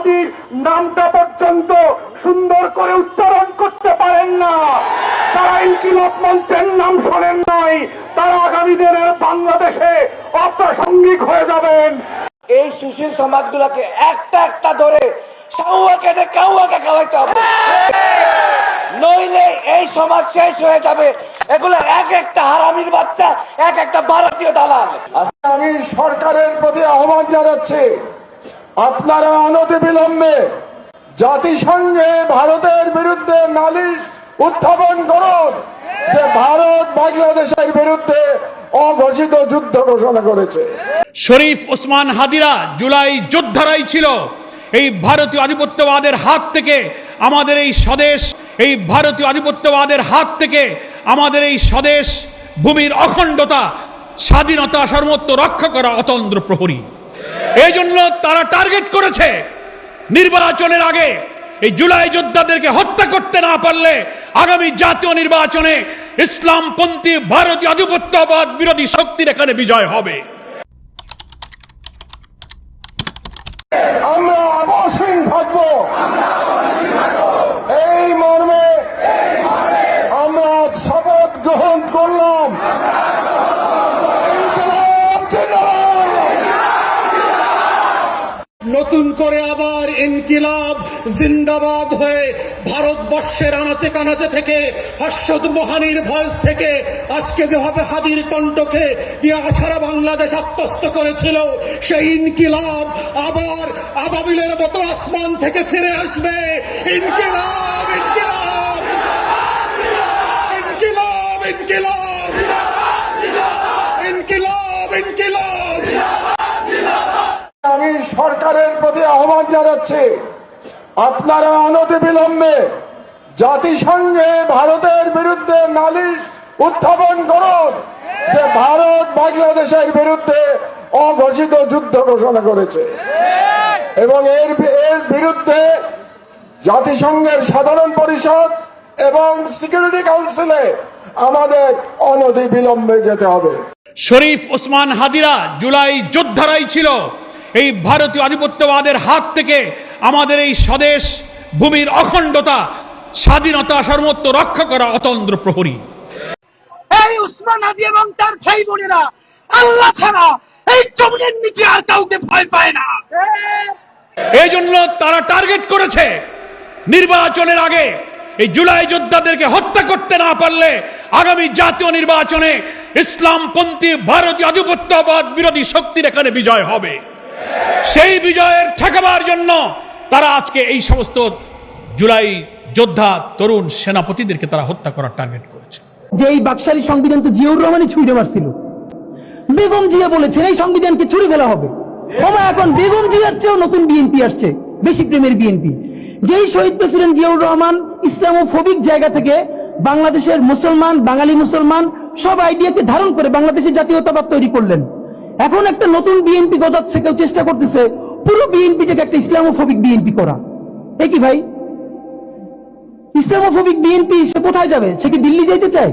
হাদির নামটা পর্যন্ত সুন্দর করে উচ্চারণ করতে পারেন না। তারা ইনকিলাব মঞ্চের নাম শোনেন নাই। তারা আগামী দিনের বাংলাদেশে অপ্রাসঙ্গিক হয়ে যাবেন। এই সুশীল সমাজগুলোকে একটা একটা ধরে সাউয়া কেটে কাউয়াকে খাওয়াইতে হবে। নইলে এই সমাজ শেষ হয়ে যাবে। এগুলো এক একটা হারামির বাচ্চা এক একটা ভারতীয় দালাল। আমি সরকারের প্রতি আহ্বান জানাচ্ছি। আপনারা অনতিবিলম্বে জাতিসংঘে ভারতের বিরুদ্ধে নালিশ উত্থাপন করুন যে ভারত বাংলাদেশের বিরুদ্ধে অঘোষিত যুদ্ধ ঘোষণা করেছে। শরীফ ওসমান হাদিরা জুলাই যোদ্ধারাই ছিল এই ভারতীয় আধিপত্যবাদের হাত থেকে আমাদের এই স্বদেশ, এই ভারতীয় আধিপত্যবাদের হাত থেকে আমাদের এই স্বদেশ ভূমির অখণ্ডতা, স্বাধীনতা সর্বত্র রক্ষা করা অতন্ত্র প্রহরী। এই জন্য তারা টার্গেট করেছে নির্বাচনের আগে এই জুলাই যোদ্ধাদেরকে হত্যা করতে না পারলে আগামী জাতীয় নির্বাচনে ইসলামপন্থী ভারতীয় আধিপত্যবাদ বিরোধী শক্তির এখানে বিজয় হবে আমরা অবসীন থাকব এই মর্মে আমরা আজ শপথ গ্রহণ করলাম ইনকিলাব জিন্দাবাদ! নতুন করে আবার ইনকিলাব, জিন্দাবাদ হয়ে ভারতবর্ষের আনাচে কানাচে থেকে হর্ষদ মোহানির ভয়েস থেকে আজকে যেভাবে হাদির কণ্ঠকে দিয়ে সারা বাংলাদেশ আত্মস্থ করেছিল, সেই ইনকিলাব আবার আবাবিলের মতো আসমান থেকে ফিরে আসবে। ইনকিলাব ইনকিলাব ইনকিলাব ইনকিলাব ইনকিলাব ইনকিলাব আমি সরকারের প্রতি আহ্বান জানাচ্ছি, আপনারা অনতিবিলম্বে জাতিসংঘে ভারতের বিরুদ্ধে নালিশ উত্থাপন করুন, যে ভারত বাংলাদেশের বিরুদ্ধে অঘোষিত যুদ্ধ ঘোষণা করেছে। এবং এর এর বিরুদ্ধে জাতিসংঘের সাধারণ পরিষদ এবং সিকিউরিটি কাউন্সিলে আমাদের অনতিবিলম্বে যেতে হবে। শরীফ ওসমান হাদিরা জুলাই যোদ্ধারাই ছিল। এই ভারতীয় আধিপত্যবাদের হাত থেকে আমাদের এই স্বদেশ ভূমির অখণ্ডতা স্বাধীনতা সর্বত্র রক্ষা করা অতন্ত্র প্রহরী। এই উসমান আদি এবং তার ভাই বোনেরা আল্লাহ ছাড়া এই জমিনের নিচে আর কাউকে ভয় পায় না। এই জন্য তারা টার্গেট করেছে নির্বাচনের আগে এই জুলাই যোদ্ধাদেরকে হত্যা করতে না পারলে আগামী জাতীয় নির্বাচনে ইসলামপন্থী ভারতীয় আধিপত্যবাদ বিরোধী শক্তির এখানে বিজয় হবে। সেই বিজয়ের ঠেকাবার জন্য তারা আজকে এই সমস্ত জুলাই যোদ্ধা, তরুণ সেনাপতিদেরকে তারা হত্যা করার টার্গেট করেছে। যে এই বাকশালী সংবিধান তো জিয়াউর রহমানই ছুঁড়ে মারছিল বেগম জিয়া বলেছেন, এই সংবিধানকে ছুড়ে ফেলা হবে। ওমা এখন বেগম জিয়ার চেয়েও নতুন বিএনপি আসছে, বেশি প্রেমের বিএনপি। যেই শহীদ প্রেসিডেন্ট জিয়াউর রহমান ইসলামোফোবিক জায়গা থেকে বাংলাদেশের মুসলমান, বাঙালি মুসলমান সব আইডিয়াকে ধারণ করে বাংলাদেশের জাতীয়তাবাদ তৈরি করলেন। এখন একটা নতুন বিএনপি গজাচ্ছে, কেউ চেষ্টা করতেছে পুরো বিএনপিটাকে একটা ইসলামোফোবিক বিএনপি করা। এ কি ভাই? ইসলামোফোবিক বিএনপি সে কোথায় যাবে? সে কি দিল্লি যাইতে চায়?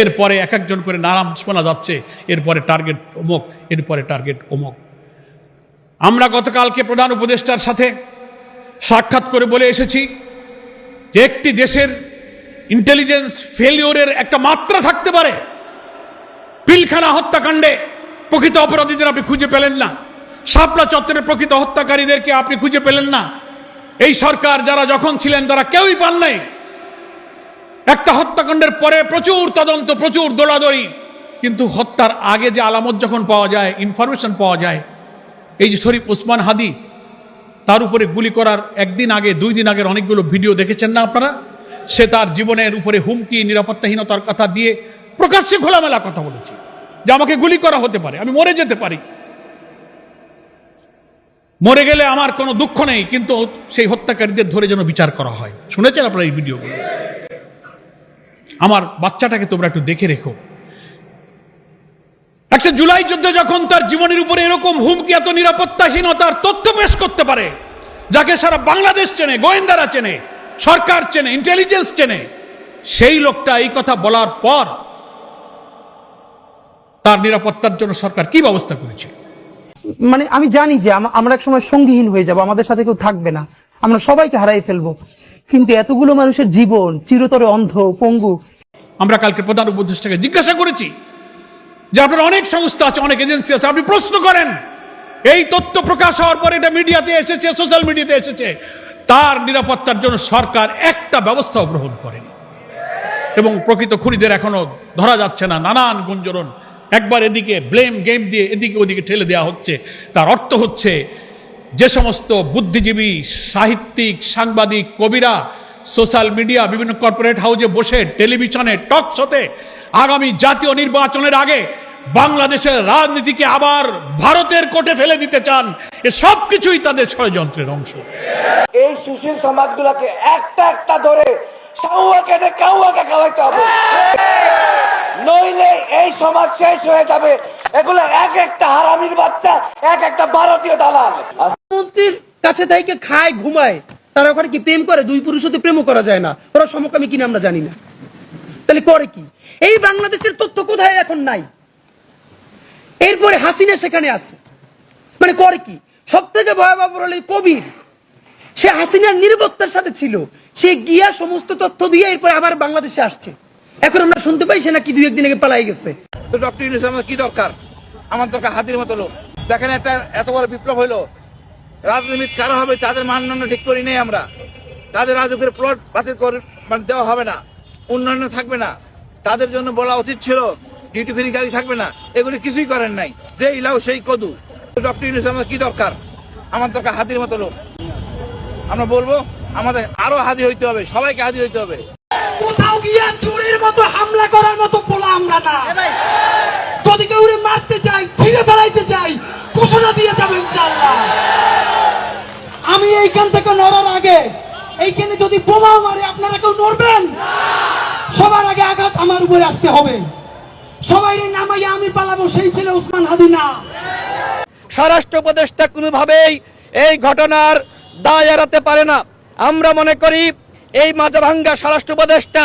এরপরে এক একজন করে নাম শোনা যাচ্ছে, এরপরে টার্গেট অমুক, এরপরে টার্গেট অমুক। আমরা গতকালকে প্রধান উপদেষ্টার সাথে সাক্ষাৎ করে বলে এসেছি যে একটি দেশের ইন্টেলিজেন্স ফেলিওরের একটা মাত্রা থাকতে পারে। পিলখানা হত্যাকাণ্ডে প্রকৃত অপরাধীদের আপনি খুঁজে পেলেন না। শাপলা চত্বরের প্রকৃত হত্যাকারীদেরকে আপনি খুঁজে পেলেন না। এই সরকার যারা যখন ছিলেন, তারা কেউই পান নাই। একটা হত্যাকাণ্ডের পরে প্রচুর তদন্ত, প্রচুর দৌড়াদৌড়ি কিন্তু হত্যার আগে যে আলামত যখন পাওয়া যায় ইনফরমেশন পাওয়া যায়, এই যে শরীফ ওসমান হাদি, তার উপরে গুলি করার একদিন আগে, দুই দিন আগের অনেকগুলো ভিডিও দেখেছেন না আপনারা? সে তার জীবনের উপরে হুমকি, নিরাপত্তাহীনতার কথা দিয়ে প্রকাশ্যে খোলামেলা কথা বলেছে। যে আমাকে গুলি করা হতে পারে, আমি মরে যেতে পারি। মরে গেলে আমার কোনো দুঃখ নেই, কিন্তু সেই হত্যাকারীদের ধরে যেন বিচার করা হয়। শুনেছেন আপনারা এই ভিডিওগুলো? আমার বাচ্চাটাকে তোমরা একটু দেখে রেখো। একটা জুলাই যুদ্ধে যখন তার জীবনের উপরে এরকম হুমকি, এত নিরাপত্তাহীনতার তথ্য পেশ করতে পারে, যাকে সারা বাংলাদেশ চেনে, গোয়েন্দারা চেনে, সরকার চেনে ইন্টেলিজেন্স চেনে, সেই লোকটা এই কথা বলার পর তার নিরাপত্তার জন্য সরকার কি ব্যবস্থা করেছে? মানে আমি জানি যে আম- আমরা এক সময় সঙ্গীহীন হয়ে যাব আমাদের সাথে কেউ থাকবে না। আমরা সবাইকে হারাই ফেলব। কিন্তু এতগুলো মানুষের জীবন চিরতরে অন্ধ পঙ্গু। আমরা কালকে প্রধান উপদেষ্টাকে জিজ্ঞাসা করেছি যে আপনার অনেক সংস্থা আছে অনেক এজেন্সি আছে আপনি প্রশ্ন করেন। এই তথ্য প্রকাশ হওয়ার পর এটা মিডিয়াতে এসেছে সোশ্যাল মিডিয়াতে এসেছে। তার নিরাপত্তার জন্য সরকার একটা ব্যবস্থাও গ্রহণ করেনি। এবং প্রকৃত খুনিদের এখনও ধরা যাচ্ছে না নানান গুঞ্জরণ একবার এদিকে ব্লেম গেম দিয়ে এদিকে ওদিকে ঠেলে দেওয়া হচ্ছে। তার অর্থ হচ্ছে, যে সমস্ত বুদ্ধিজীবী, সাহিত্যিক, সাংবাদিক, কবিরা সোশ্যাল মিডিয়া বিভিন্ন কর্পোরেট হাউসে বসে টেলিভিশনে টক শোতে আগামী জাতীয় নির্বাচনের আগে বাংলাদেশের রাজনীতিকে আবার ভারতের কোটে ফেলে দিতে চান, এ সব কিছুই তাদের ষড়যন্ত্রের অংশ। এই সুশীল সমাজগুলোকে একটা একটা ধরে সাউয়া কেটে কাউয়াকে খাওয়াইতে হবে। নইলে এই সমাজ শেষ হয়ে যাবে। এগুলো এক একটা হারামির বাচ্চা, এক একটা ভারতীয় দালাল। মন্ত্রীর কাছে থেকে খায়, ঘুমায়? তারা ওখানে কি প্রেম করে? দুই পুরুষ হতে প্রেমও করা যায় না। ওরা সমকামী কিনা আমরা জানি না। তাহলে করে কি? এই বাংলাদেশের তথ্য কোথায় এখন নাই? এরপরে হাসিনা সেখানে আছে। মানে করে কি? সব থেকে ভয়াবহ কবির, সে হাসিনার নিরাপত্তার সাথে ছিল। সে গিয়া সমস্ত তথ্য দিয়ে এরপরে আবার বাংলাদেশে আসছে। এখন আমরা শুনতে পাই সে নাকি দুই একদিন আগে পালাই গেছে। তো ডক্টর ইউনুস আমার কি দরকার? আমার দরকার হাতির মতো লোক। দেখেন একটা এত বড় বিপ্লব হইল। রাজনীতি কারও হবে তাদের মানদণ্ড ঠিক করি নেই আমরা। তাদের রাজকের প্লট বাতিল করে মানে দেওয়া হবে না। উন্নয়ন থাকবে না। তাদের জন্য বলা উচিত ছিল ডিউটি ফ্রি গাড়ি থাকবে না। এগুলি কিছুই করেন নাই। যে ইলাও সেই কদু। ডক্টর ইউনুস আমার কি দরকার? আমার দরকার হাতির মতো লোক। আমরা বলব আমাদের আরও হাতি হইতে হবে সবাইকে হাতি হইতে হবে। কোথাও গিয়া মতো হামলা করার মতো পোলা আমরা না। যদি কেউ মারতে চাই ছিঁড়ে ফেলাইতে চাই ঘোষণা দিয়ে যাবে ইনশাল্লাহ আমি এইখান থেকে নড়ার আগে এইখানে যদি বোমাও মারে আপনারা কেউ নড়বেন? সবার আগে আঘাত আমার উপরে আসতে হবে। সবাই নামাইয়া আমি পালাবো সেই ছেলে উসমান হাদি না। স্বরাষ্ট্র উপদেষ্টা কোনোভাবেই এই ঘটনার দায় এড়াতে পারে না। আমরা মনে করি এই মাঝাভাঙ্গা স্বরাষ্ট্র উপদেষ্টা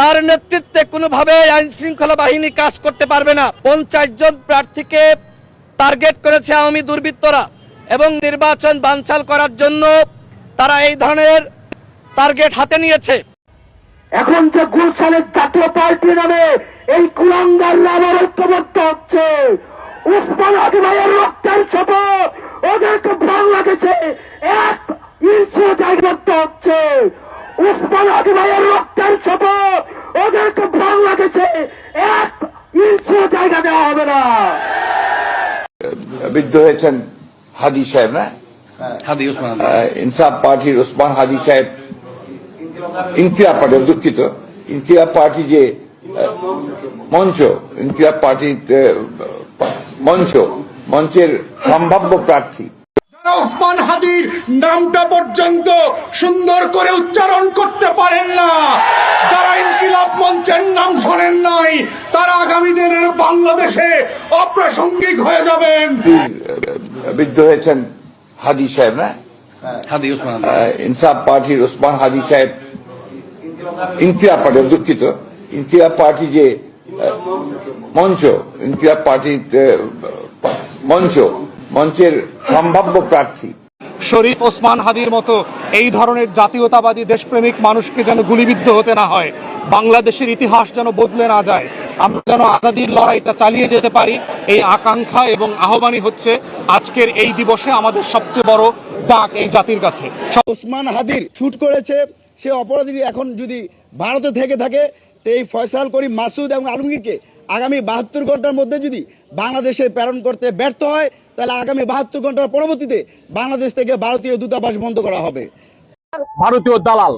তার নেতৃত্বে কোনোভাবে আইন শৃঙ্খলা বাহিনী কাজ করতে পারবে না। পঞ্চাশ জন প্রার্থীকে টার্গেট করেছে আওয়ামী দুর্বৃত্তরা এবং নির্বাচন বানচাল করার জন্য তারা এই ধরনের টার্গেট হাতে নিয়েছে। এখন যে গুলশানের জাতীয় পার্টি নামে এই কুলাঙ্গার আবার ঐক্যবদ্ধ হচ্ছে, উসমান হাদি ভাইয়ের রক্তের শপথ ওদেরকে বাংলাদেশে এক ইঞ্চিও জায়গাবদ্ধ হচ্ছে। উসমান হাদি ভাইয়ের রক্তের শপথ। ওদেরকে বাংলাদেশে এক ইঞ্চিও জায়গা দেওয়া হবে না। বিদ্ধ হয়েছেন হাদি সাহেব না? ইনসাফ পার্টির ওসমান হাদি সাহেব। ইনকিলাব পার্টি দুঃখিত। ইনকিলাব পার্টি যে মঞ্চ ইনকিলাব পার্টির আহ, মঞ্চ মঞ্চের সম্ভাব্য প্রার্থী। ওসমান হাদির নামটা পর্যন্ত সুন্দর করে উচ্চারণ করতে পারেন না। যারা ইনকিলাব মঞ্চের নাম শোনেন নাই তারা আগামী দিনের বাংলাদেশে অপ্রাসঙ্গিক হয়ে যাবেন। বিদ্ধ হয়েছেন হাদি সাহেব না? ইনসাফ পার্টির ওসমান হাদি সাহেব। ইনকিলাব পার্টি দুঃখিত। ইনকিলাব পার্টি যে মঞ্চ ইনকিলাব পার্টির মঞ্চ মঞ্চের সম্ভাব্য প্রার্থী। শরীফ ওসমান হাদির মতো এই ধরনের জাতীয়তাবাদী দেশপ্রেমিক মানুষকে যেন গুলিবিদ্ধ হতে না হয়, বাংলাদেশের ইতিহাস যেন বদলে না যায়, আমরা যেন আজাদির লড়াইটা চালিয়ে যেতে পারি, এই আকাঙ্ক্ষা এবং আহ্বানই হচ্ছে আজকের এই দিবসে আমাদের সবচেয়ে বড় ডাক এই জাতির কাছে। ওসমান হাদির শুট করেছে, সে অপরাধী এখন যদি ভারতে থেকে থাকে, তো এই ফয়সাল করি মাসুদ এবং আলমগীরকে আগামী বাহাত্তর ঘণ্টার মধ্যে যদি বাংলাদেশে প্রেরণ করতে ব্যর্থ হয় তাহলে আগামী বাহাত্তর ঘণ্টার পরবর্তীতে বাংলাদেশ থেকে ভারতীয় দূতাবাস বন্ধ করা হবে। ভারতীয় দালাল।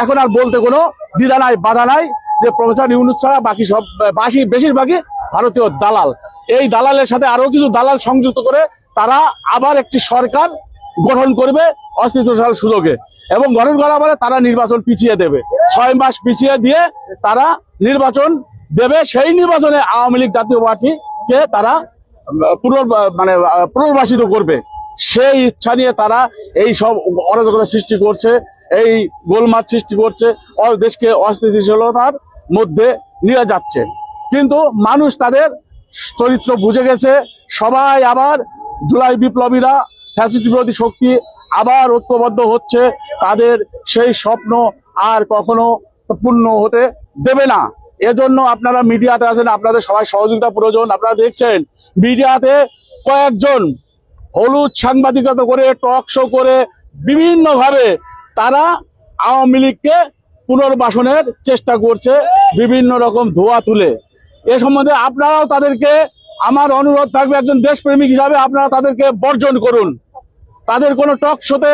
এখন আর বলতে কোনো দ্বিধা নাই, বাধা নাই যে প্রফেসর ইউনুস ছাড়া বাকি সব বাকি বেশিরভাগই ভারতীয় দালাল। এই দালালের সাথে আরও কিছু দালাল সংযুক্ত করে তারা আবার একটি সরকার গঠন করবে অস্তিত্বশাল সুযোগে। এবং গঠন করা পরে তারা নির্বাচন পিছিয়ে দেবে। ছয় মাস পিছিয়ে দিয়ে তারা নির্বাচন দেবে। সেই নির্বাচনে আওয়ামী লীগ জাতীয় পার্টিকে তারা পুনর মানে পুনর্বাসিত করবে। সেই ইচ্ছা নিয়ে তারা এই সব অরাজকতা সৃষ্টি করছে, এই গোলমাত সৃষ্টি করছে দেশকে অস্থিতিশীলতার মধ্যে নিয়ে যাচ্ছে। কিন্তু মানুষ তাদের চরিত্র বুঝে গেছে, সবাই আবার জুলাই বিপ্লবীরা ফ্যাসিস্ট বিরোধী শক্তি আবার ঐক্যবদ্ধ হচ্ছে, তাদের সেই স্বপ্ন আর কখনো পূর্ণ হতে দেবে না। এজন্য আপনারা মিডিয়াতে আছেন, আপনাদের সবাই সহযোগিতা প্রয়োজন। আপনারা দেখছেন, মিডিয়াতে কয়েকজন হলুদ সাংবাদিকতা করে টক শো করে, বিভিন্নভাবে তারা আওয়ামী লীগকে পুনর্বাসনের চেষ্টা করছে, বিভিন্ন রকম ধোয়া তুলে। এ সম্বন্ধে আপনারাও তাদেরকে আমার অনুরোধ থাকবে, একজন দেশপ্রেমিক হিসাবে আপনারা তাদেরকে বর্জন করুন। তাদের কোনো টক শোতে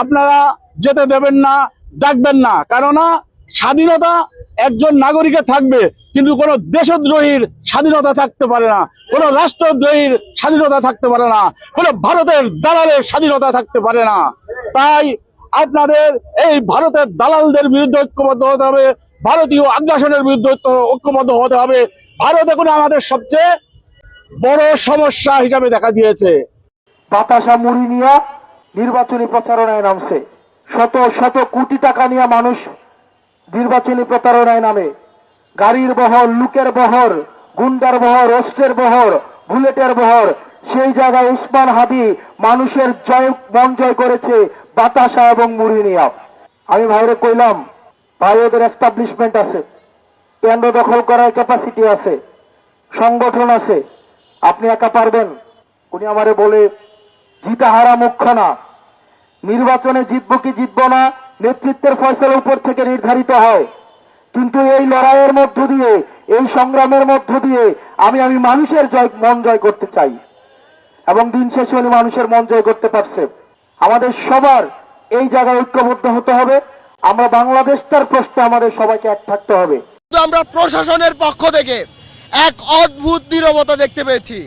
আপনারা যেতে দেবেন না, ডাকবেন না। কেননা স্বাধীনতা একজন নাগরিকের থাকবে, কিন্তু কোনো দেশদ্রোহীর স্বাধীনতা থাকতে পারে না, কোনো রাষ্ট্রদ্রোহীর স্বাধীনতা থাকতে পারে না, কোনো ভারতের দালালের স্বাধীনতা থাকতে পারে না। তাই আপনাদের এই ভারতের দালালদের বিরুদ্ধে ঐক্যবদ্ধ হতে হবে, ভারতীয় আগ্রাসনের বিরুদ্ধে ঐক্য- ঐক্যবদ্ধ হতে হবে। ভারত এখন আমাদের সবচেয়ে বড় সমস্যা হিসাবে দেখা দিয়েছে। বাতাসা মুড়ি নিয়ে নির্বাচনী প্রচারণায় নামছে। শত শত কোটি টাকা নিয়ে মানুষ নির্বাচনী প্রতারণায় নামে। গাড়ির বহর, লুকের বহর, গুন্ডার বহর, অস্ত্রের বহর, বুলেটের বহর, সেই জায়গায় উসমান হাদি মানুষের জয়, মন জয় করেছে বাতাসা এবং মুড়ি নিয়া আমি ভাইরে কইলাম ভাই ওদের এস্টাবলিশমেন্ট আছে, কেন্দ্র দখল করার ক্যাপাসিটি আছে, সংগঠন আছে, আপনি একা পারবেন। উনি আমারে বলে জিতা হারা মুখ্য না, নির্বাচনে জিতবো কি জিতবো না নেতৃত্বের ফয়সলা উপর থেকে নির্ধারিত হয়। কিন্তু এই লড়াইয়ের মধ্য দিয়ে এই সংগ্রামের মধ্য দিয়ে আমি আমি মানুষের জয় মন জয় করতে চাই। এবং দিন শেষে উনি মানুষের মন জয় করতে পারছে আমাদের সবার এই জায়গায় ঐক্যবদ্ধ হতে হবে। আমরা বাংলাদেশটার প্রশ্নে আমাদের সবাইকে এক থাকতে হবে। কিন্তু আমরা প্রশাসনের পক্ষ থেকে এক অদ্ভুত নীরবতা দেখতে পেয়েছি।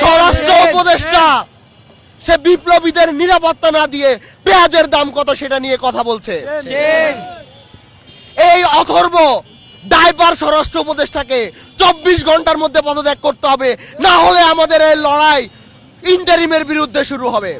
স্বরাষ্ট্র উপদেষ্টা সে বিপ্লবীদের নিরাপত্তা না দিয়ে পেঁয়াজের দাম কত সেটা নিয়ে কথা বলছে। এই অথর্ব ডাইপার স্বরাষ্ট্র উপদেষ্টাকে চব্বিশ ঘণ্টার মধ্যে পদত্যাগ করতে হবে না হলে আমাদের এই লড়াই ইন্টারিমের বিরুদ্ধে শুরু হবে।